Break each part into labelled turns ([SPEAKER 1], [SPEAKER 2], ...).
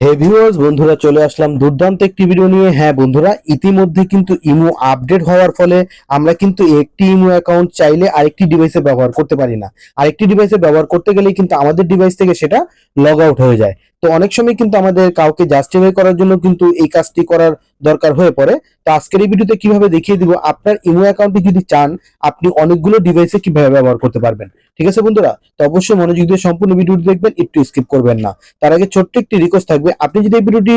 [SPEAKER 1] হে viewers বন্ধুরা, চলে আসলাম দুর্দান্ত একটি ভিডিও নিয়ে। হ্যাঁ বন্ধুরা, ইতিমধ্যে কিন্তু ইমো আপডেট হওয়ার ফলে আমরা কিন্তু একটি ইমো অ্যাকাউন্ট চাইলে আরেকটি ডিভাইসে ব্যবহার করতে পারি না। আরেকটি ডিভাইসে ব্যবহার করতে গেলে কিন্তু আমাদের ডিভাইস থেকে সেটা লগ আউট হয়ে যায়। তো অনেক সময় কিন্তু আমাদের কাউকে জাস্টিফাই করার জন্য কিন্তু এই কাজটি করার দরকার হয়ে পড়ে। তো আজকের এই ভিডিওতে কীভাবে দেখিয়ে দিব আপনার ইমো অ্যাকাউন্টে যদি চান, আপনি অনেকগুলো ডিভাইসে কীভাবে ব্যবহার করতে পারবেন। ঠিক আছে বন্ধুরা? তো অবশ্যই মনোযোগ দিয়ে সম্পূর্ণ ভিডিওটি দেখবেন, একটু স্কিপ করবেন না। তার আগে ছোট্ট একটি রিকোয়েস্ট থাকবে। আপনি যদি এই ভিডিওটি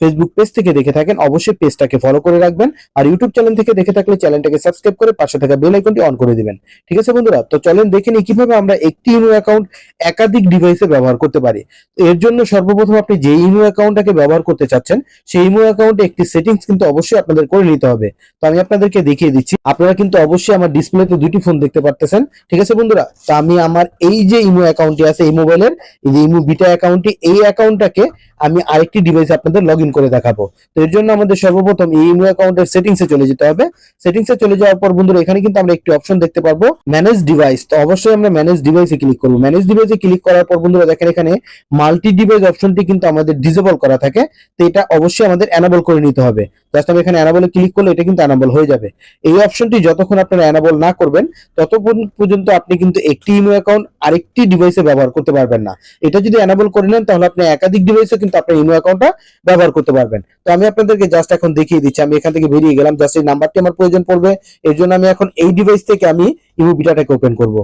[SPEAKER 1] ফেসবুক পেজ থেকে দেখে থাকেন, অবশ্যই পেজটাকে ফলো করে রাখবেন আর ইউটিউব চ্যানেল থেকে দেখে থাকলে চ্যানেলটাকে সাবস্ক্রাইব করে পাশে থাকা বেল আইকনটি অন করে দিবেন। ঠিক আছে বন্ধুরা? তো চলেন দেখে নিই কীভাবে আমরা একটি ইমো অ্যাকাউন্ট একাধিক ডিভাইসে ব্যবহার করতে পারি। এর জন্য সর্বপ্রথম আপনি যে ইমো অ্যাকাউন্টটাকে ব্যবহার করতে চাচ্ছেন, সেই ইমো অ্যাকাউন্টে একটি সেটিংস কিন্তু অবশ্যই আপনাদের করে নিতে হবে। তো আমি আপনাদেরকে দেখিয়ে দিচ্ছি। আপনারা কিন্তু অবশ্যই আমার ডিসপ্লেতে দুটি ফোন দেখতে পারতেছেন। ঠিক আছে বন্ধুরা? তো আমি আমার এই যে ইমো অ্যাকাউন্টটি আছে এই মোবাইলের এই যে ইমো বিটা অ্যাকাউন্টটি এই অ্যাকাউন্টটাকে আমি আরেকটি ডিভাইসে আপনাদের লগ ইন করে দেখাবো। তো এর জন্য আমাদের সর্বপ্রথম এই ইমো অ্যাকাউন্টের সেটিংসে চলে যেতে হবে। সেটিংসে চলে যাওয়ার পর বন্ধুরা, এখানে কিন্তু আমরা একটি অপশন দেখতে পারব ম্যানেজ ডিভাইস তো অবশ্যই আমরা ম্যানেজ ডিভাইসে ক্লিক করব। ম্যানেজ ডিভাইসে ক্লিক করার পর বন্ধুরা, দেখেন এখানে মাল্টি ডিভাইস অপশনটি কিন্তু আমাদের ডিসেবল করা থাকে। তো এটা অবশ্যই আমাদের অ্যানাবল করে নিতে হবে। জাস্ট আমি এখানে অ্যানাবলে ক্লিক করলে এটা কিন্তু অ্যানাবল হয়ে যাবে। এই অপশনটি যতক্ষণ আপনারা অ্যানাবল না করবেন, ততক্ষণ পর্যন্ত আপনি কিন্তু একটি ইমো অ্যাকাউন্ট আরেকটি ডিভাইসে ব্যবহার করতে পারবেন না। এটা যদি অ্যানাবল করে নেন, তাহলে আপনি একাধিক ডিভাইসে কিন্তু আপনার ইমো অ্যাকাউন্টটা ব্যবহার করতে পারবেন। তো আমি আপনাদেরকে জাস্ট এখন দেখিয়ে দিচ্ছি। আমি এখান থেকে বেরিয়ে গেলাম। জাস্ট এই নাম্বারটি আমার প্রয়োজন পড়বে। এর জন্য আমি এখন এই ডিভাইস থেকে আমি ইমো বিটাটাকে ওপেন করব।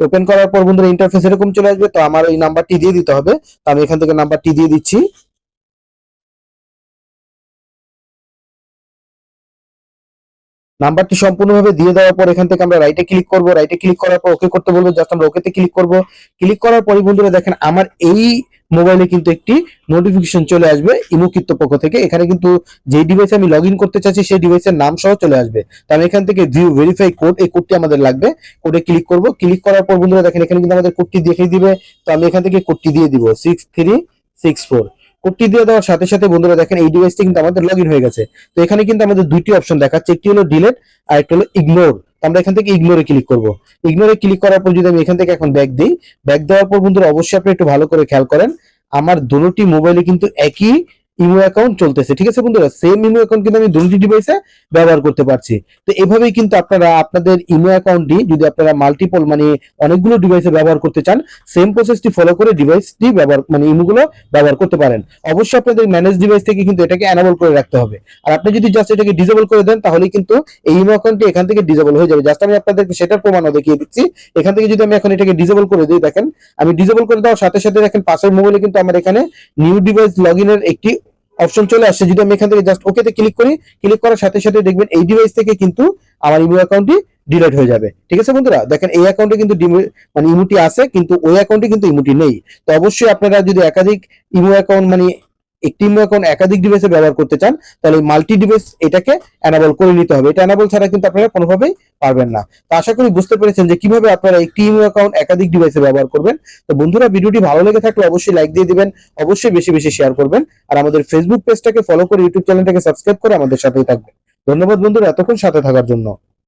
[SPEAKER 1] ওপেন করার পর বন্ধুরা ইন্টারফেস এরকম চলে আসবে। তো আমার এই নাম্বারটি দিয়ে দিতে হবে। তো আমি এখান থেকে নাম্বারটি দিয়ে দিচ্ছি। নাম্বারটি সম্পূর্ণভাবে দিয়ে দেওয়ার পর এখান থেকে আমরা রাইটে ক্লিক করব। রাইটে ক্লিক করার পর ওকে করতে বলব। জাস্ট আমরা ওকেতে ক্লিক করব। ক্লিক করার পরই বন্ধুরা দেখেন, আমার এই মোবাইলে কিন্তু একটি নোটিফিকেশন চলে আসবে ইমুকিত্ত পক্ষ থেকে। এখানে কিন্তু যে ডিভাইসে আমি লগ ইন করতে চাচ্ছি, সেই ডিভাইসের নাম সহ চলে আসবে। তো আমি এখান থেকে ভিউ ভেরিফাই কোড এই কোডটি আমাদের লাগবে। কোডে ক্লিক করব। ক্লিক করার পর বন্ধুরা দেখেন, এখানে কিন্তু আমাদের কোডটি দেখিয়ে দিবে। তো আমি এখান থেকে কোডটি দিয়ে দিব। সিক্স থ্রি সিক্স ফোর কোডটি দিয়ে দেওয়ার সাথে সাথে বন্ধুরা দেখেন এই ডিভাইসটি কিন্তু আমাদের লগ হয়ে গেছে। তো এখানে কিন্তু আমাদের দুইটি অপশন দেখাচ্ছে, একটি হলো ডিলেট আর একটি হলো ইগনোর আমরা এখান থেকে ইগনোরে ক্লিক করব। ইগনোরে ক্লিক করার পর যদি আমি এখান থেকে এখন ব্যাক দিই ব্যাক দেওয়ার পর বন্ধুরা অবশ্যই আপনি একটু ভালো করে খেয়াল করেন, আমার দুটি মোবাইলে কিন্তু একই ইমো অ্যাকাউন্ট চলতেছে। ঠিক আছে বন্ধুরা? সেম ইমো অ্যাকাউন্ট কিন্তু আমি দুটি ডিভাইসে ব্যবহার করতে পারছি। তো এভাবেই কিন্তু আপনারা আপনাদের ইমো অ্যাকাউন্টটি যদি আপনারা মাল্টিপল মানে অনেকগুলো ডিভাইসে ব্যবহার করতে চান সেম প্রসেসটি ফলো করে ডিভাইসটি ব্যবহার মানে ইমোগুলো ব্যবহার করতে পারেন। অবশ্যই আপনাদের ম্যানেজ ডিভাইস থেকে কিন্তু এটাকে অ্যানাবল করে রাখতে হবে। আর আপনি যদি জাস্ট এটাকে ডিসেবল করে দেন, তাহলে কিন্তু এই ইমো অ্যাকাউন্টটি এখান থেকে ডিসেবল হয়ে যাবে। জাস্ট আমি আপনাদেরকে সেটার প্রমাণও দেখিয়ে দিচ্ছি। এখান থেকে যদি আমি এখন এটাকে ডিসেবল করে দিই, দেখেন, আমি ডিসেবল করে দেওয়ার সাথে সাথে দেখেন পাশের মোবাইলে কিন্তু আমার এখানে নিউ ডিভাইস লগ ইনের একটি অপশন চলে আসছে। যদি আমি এখান থেকে জাস্ট ওকেতে ক্লিক করি ক্লিক করার সাথে সাথে দেখবেন এই ডিভাইস থেকে কিন্তু আমার ইমো অ্যাকাউন্টটি ডিলেট হয়ে যাবে। ঠিক আছে বন্ধুরা? দেখেন এই অ্যাকাউন্টে কিন্তু মানে ইমোটি আছে, কিন্তু ওই অ্যাকাউন্টে কিন্তু ইমোটি নেই। তো অবশ্যই আপনারা যদি একাধিক ইমো অ্যাকাউন্ট মানে একটি অ্যাকাউন্ট একাধিক ডিভাইসে ব্যবহার করতে চান, তাহলে মাল্টি ডিভাইস এটাকে অ্যানাবল করে নিতে হবে। এটা অ্যানাবল ছাড়া কিন্তু আপনারা কোনোভাবেই পারবেন না। তো আশা করি বুঝতে পেরেছেন যে কীভাবে আপনারা একটি ইমো অ্যাকাউন্ট একাধিক ডিভাইসে ব্যবহার করবেন। তো বন্ধুরা, ভিডিওটি ভালো লেগে থাকলে অবশ্যই লাইক দিয়ে দিবেন, অবশ্যই বেশি বেশি শেয়ার করবেন, আর আমাদের ফেসবুক পেজটাকে ফলো করে ইউটিউব চ্যানেলটাকে সাবস্ক্রাইব করে আমাদের সাথেই থাকবেন। ধন্যবাদ বন্ধুরা, এতক্ষণ সাথে থাকার জন্য।